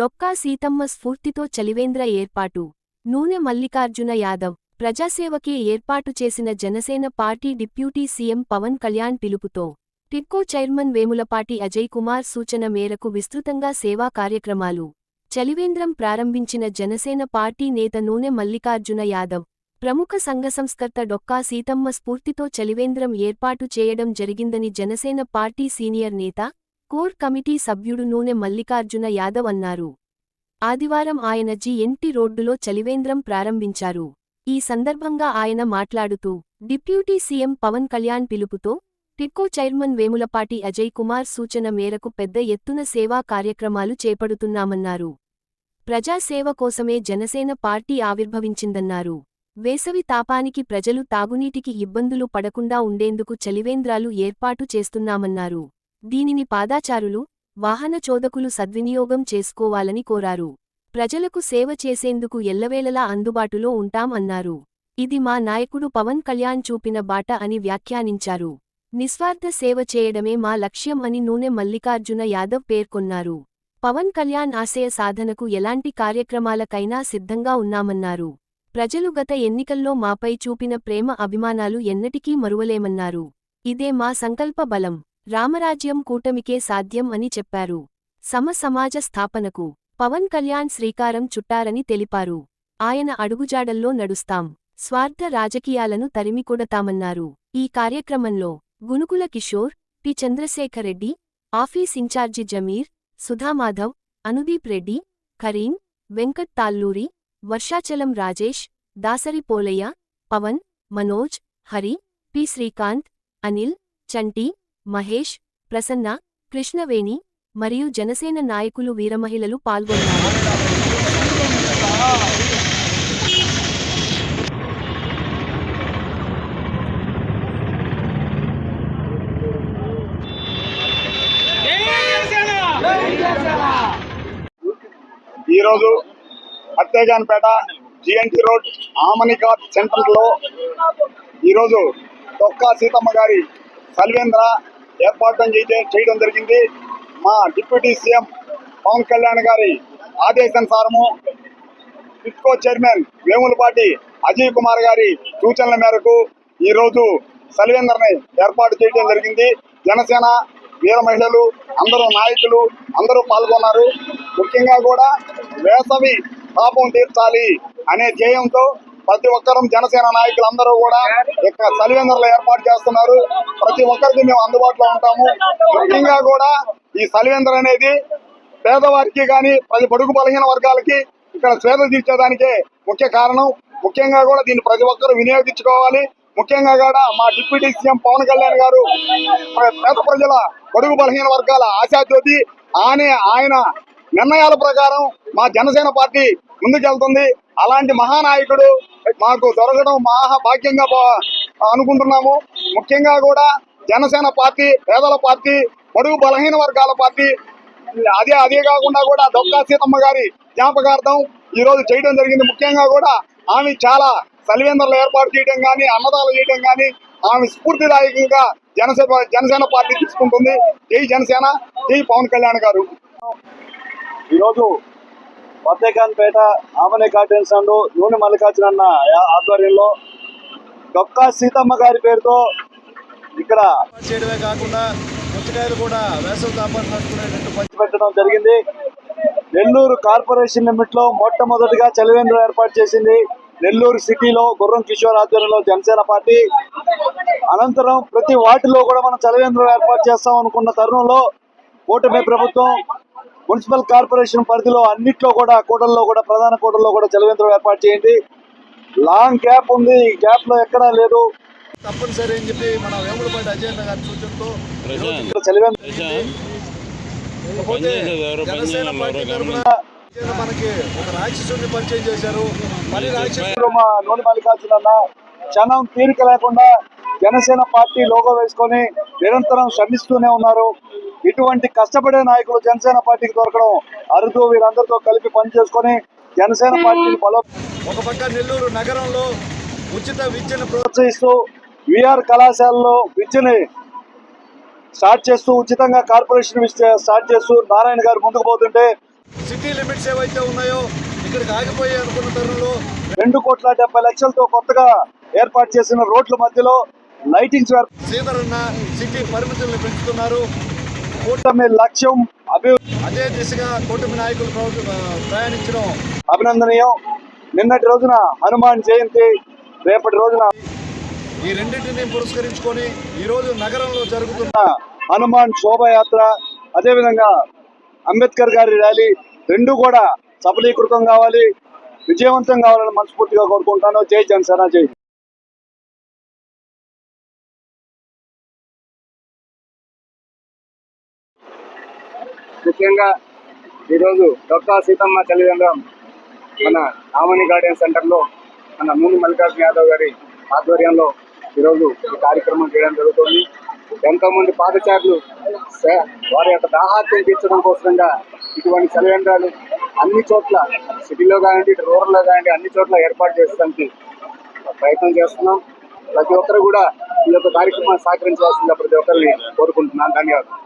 డొక్కా సీతమ్మ స్ఫూర్తితో చలివేంద్ర ఏర్పాటు. నూనె మల్లికార్జున యాదవ్ ప్రజాసేవకే ఏర్పాటు చేసిన Janasena party deputy CM Pawan Kalyan పిలుపుతో టిడ్కో చైర్మన్ వేములపాటి అజయ్ కుమార్ సూచన మేరకు విస్తృతంగా సేవా కార్యక్రమాలు. చలివేంద్రం ప్రారంభించిన జనసేన పార్టీ నేత నూనె మల్లికార్జున యాదవ్ ప్రముఖ సంఘ సంస్కర్త డొక్కా సీతమ్మ స్ఫూర్తితో చలివేంద్రం ఏర్పాటు చేయడం జరిగిందని జనసేన పార్టీ సీనియర్ నేత కోర్ కమిటీ సభ్యుడు నూనె మల్లికార్జున యాదవ్ అన్నారు. ఆదివారం ఆయన జీఎన్టీ రోడ్డులో చలివేంద్రం ప్రారంభించారు. ఈ సందర్భంగా ఆయన మాట్లాడుతూ డిప్యూటీ సీఎం పవన్ కళ్యాణ్ పిలుపుతో టిక్కో చైర్మన్ వేములపాటి అజయ్ కుమార్ సూచన మేరకు పెద్ద ఎత్తున సేవా కార్యక్రమాలు చేపడుతున్నామన్నారు. ప్రజాసేవ కోసమే జనసేన పార్టీ ఆవిర్భవించిందన్నారు. వేసవి తాపానికి ప్రజలు తాగునీటికి ఇబ్బందులు పడకుండా ఉండేందుకు చలివేంద్రాలు ఏర్పాటు చేస్తున్నామన్నారు. దీనిని పాదాచారులు వాహన చోదకులు సద్వినియోగం చేసుకోవాలని కోరారు. ప్రజలకు సేవ చేసేందుకు ఎల్లవేళలా అందుబాటులో ఉంటాం అన్నారు. ఇది మా నాయకుడు పవన్ కళ్యాణ్ చూపిన బాట అని వ్యాఖ్యానించారు. నిస్వార్థ సేవ చేయడమే మా లక్ష్యం అని నూనె మల్లికార్జున యాదవ్ పేర్కొన్నారు. పవన్ కళ్యాణ్ ఆశయ సాధనకు ఎలాంటి కార్యక్రమాలకైనా సిద్ధంగా ఉన్నామన్నారు. ప్రజలు గత ఎన్నికల్లో మాపై చూపిన ప్రేమ అభిమానాలు ఎన్నటికీ మరువలేమన్నారు. ఇదే మా సంకల్ప బలం. రామరాజ్యం కూటమికే సాధ్యం అని చెప్పారు. సమసమాజ స్థాపనకు పవన్ కళ్యాణ్ శ్రీకారం చుట్టారని తెలిపారు. ఆయన అడుగుజాడల్లో నడుస్తాం స్వార్థ రాజకీయాలను తరిమికొడతామన్నారు. ఈ కార్యక్రమంలో Gunukula Kishore T. Chandrasekhar Reddy office incharge Zameer Sudhamadhav Anudeep Reddy Karim Venkat Talluri Varshachalam Rajesh Dasari Polaiah Pawan Manoj Hari P. Srikanth Anil Chanti Mahesh Prasanna Krishnaveni మరియు జనసేన నాయకులు వీరమహిళలు పాల్గొన్నారు. ఈరోజు అత్తేజాన్పేట జిఎన్టీ రోడ్ ఆమనికా సెంటర్లో ఈరోజు తొక్కా సీతమ్మ గారి సల్వేంద్ర ఏర్పాటు చేయడం జరిగింది. మా డిప్యూటీ సీఎం పవన్ కళ్యాణ్ గారి ఆదేశానుసారము టిట్కో చైర్మన్ వేములపాటి అజయ్ కుమార్ గారి సూచనల మేరకు ఈరోజు సలివేందర్ని ఏర్పాటు చేయడం జరిగింది. జనసేన వీర మహిళలు అందరూ నాయకులు అందరూ పాల్గొన్నారు. ముఖ్యంగా కూడా వేసవి పాపం తీర్చాలి అనే ధ్యేయంతో ప్రతి ఒక్కరూ జనసేన నాయకులు అందరూ కూడా ఇక్కడ సలివేంద్రలు ఏర్పాటు చేస్తున్నారు. ప్రతి ఒక్కరికి మేము అందుబాటులో ఉంటాము. ముఖ్యంగా కూడా ఈ సలివేంద్ర అనేది పేదవారికి కానీ ప్రతి బడుగు బలహీన వర్గాలకి ఇక్కడ స్వేద తీర్చేదానికే ముఖ్య కారణం. ముఖ్యంగా కూడా దీన్ని ప్రతి ఒక్కరూ వినియోగించుకోవాలి. ముఖ్యంగా కూడా మా డిప్యూటీ సీఎం పవన్ కళ్యాణ్ గారు పేద ప్రజల బడుగు బలహీన వర్గాల ఆశాజ్యోతి ఆనే ఆయన నిర్ణయాల ప్రకారం మా జనసేన పార్టీ ముందుకెళ్తుంది. అలాంటి మహానాయకుడు మాకు దొరకడం మహా భాగ్యంగా అనుకుంటున్నాము. ముఖ్యంగా కూడా జనసేన పార్టీ పేదల పార్టీ బడుగు బలహీన వర్గాల పార్టీ. అదే అదే కాకుండా కూడా దొక్కా సీతమ్మ గారి జ్ఞాపకార్థం ఈ రోజు చేయడం జరిగింది. ముఖ్యంగా కూడా ఆమె చాలా సలివేంద్రలు ఏర్పాటు చేయడం కానీ అన్నదాలు చేయడం కానీ ఆమె స్ఫూర్తిదాయకంగా జనసేన జనసేన పార్టీ తీసుకుంటుంది. జై జనసేన జై పవన్ కళ్యాణ్ గారు. ఈరోజు వద్దేకాన్పేట ఆమనే గార్డెన్స్ అండ్ నూనె మల్లికార్జున అన్న ఆధ్వర్యంలో డొక్కా సీతమ్మ గారి పేరుతో ఇక్కడ చేయడమే కాకుండా పుచ్చకాయలు కూడా వేసవి తట్టుకునేటట్టు పంచిపెట్టడం జరిగింది. నెల్లూరు కార్పొరేషన్ లిమిట్లో మొట్టమొదటిగా చలివేంద్రం ఏర్పాటు చేసింది. నెల్లూరు సిటీలో గుర్రం కిషోర్ ఆధ్వర్యంలో జనసేన పార్టీ. అనంతరం ప్రతి వార్డులో కూడా మనం చలివేంద్రం ఏర్పాటు చేస్తాం అనుకున్న తరుణంలో కూటమి ప్రభుత్వం మున్సిపల్ కార్పొరేషన్ పరిధిలో అన్నిట్లో కూడా కూటల్లో కూడా ప్రధాన కూటల్లో కూడా చలివేంద్రం ఏర్పాటు చేయండి. లాంగ్ గ్యాప్ ఉంది ఈ గ్యాప్లో ఎక్కడా లేదు. తప్పనిసరి అని చెప్పి మన వేములపాటి అజయ్ గారి సూచనతో జనసేన పార్టీ తరఫున మనకి ఒక రాక్షసుని పరిచయం చేశారు. మరి రాక్షసుడు మా నూనె మల్లికార్జున క్షణం తీరిక లేకుండా జనసేన పార్టీ లోగో వేసుకొని నిరంతరం శ్రమిస్తూనే ఉన్నారు. ఇటువంటి కష్టపడే నాయకులు జనసేన పార్టీకి దొరకడం అరుదు. వీరందరితో కలిపి పనిచేసుకొని జనసేన పార్టీని బలో ఒక పక్క నెల్లూరు నగరంలో ఉచిత విద్యను ప్రోత్సహిస్తూ విఆర్ కళాశాలలో విద్యని స్టార్ట్ చేస్తూ ఉచితంగా కార్పొరేషన్ స్టార్ట్ చేస్తూ నారాయణ గారు ముందుకు పోతుంటే సిటీ లిమిట్స్ ఏవైతే ఉన్నాయో ఇక్కడికి ఆగిపోయి అనుకున్న తరుణంలో రెండు కోట్ల డెబ్బై లక్షలతో కొత్తగా ఏర్పాటు చేసిన రోడ్ల మధ్యలో లైటింగ్స్ శ్రీధరన్న సిటీ పరిమితులను పెంచుతున్నారు. కూటమి లక్ష్యం అభివృద్ధి అదే దిశగా కూటమి నాయకులు ప్రయాణించడం. అభినందనీయం. నిన్నటి రోజున హనుమాన్ జయంతి రేపటి రోజున ఈ రెండింటిని పురస్కరించుకొని ఈ రోజు నగరంలో జరుగుతున్న హనుమాన్ శోభయాత్ర అదేవిధంగా అంబేద్కర్ గారి ర్యాలీ రెండు కూడా సఫలీకృతం కావాలి. విజయవంతం కావాలని మనస్ఫూర్తిగా కోరుకుంటాను. జై జనసేన జై. ముఖ్యంగా ఈరోజు డాక్టర్ సీతమ్మ తల్లిదండ్రులం మన ఆమని గార్డెన్ సెంటర్లో మన మూని మల్లికార్జున యాదవ్ గారి ఆధ్వర్యంలో ఈరోజు ఈ కార్యక్రమం చేయడం జరుగుతుంది. ఎంతోమంది పాదచారులు వారి యొక్క దాహార్తం తీర్చడం కోసంగా ఇటువంటి చలివేంద్రాలు అన్ని చోట్ల సిటీలో కానివ్వండి ఇటు రూరల్లో కానివ్వండి అన్ని చోట్ల ఏర్పాటు చేసడానికి ప్రయత్నం చేస్తున్నాం. ప్రతి ఒక్కరు కూడా ఈ యొక్క కార్యక్రమాన్ని సహకరించవలసిందిగా ప్రతి ఒక్కరిని కోరుకుంటున్నాను. ధన్యవాదాలు.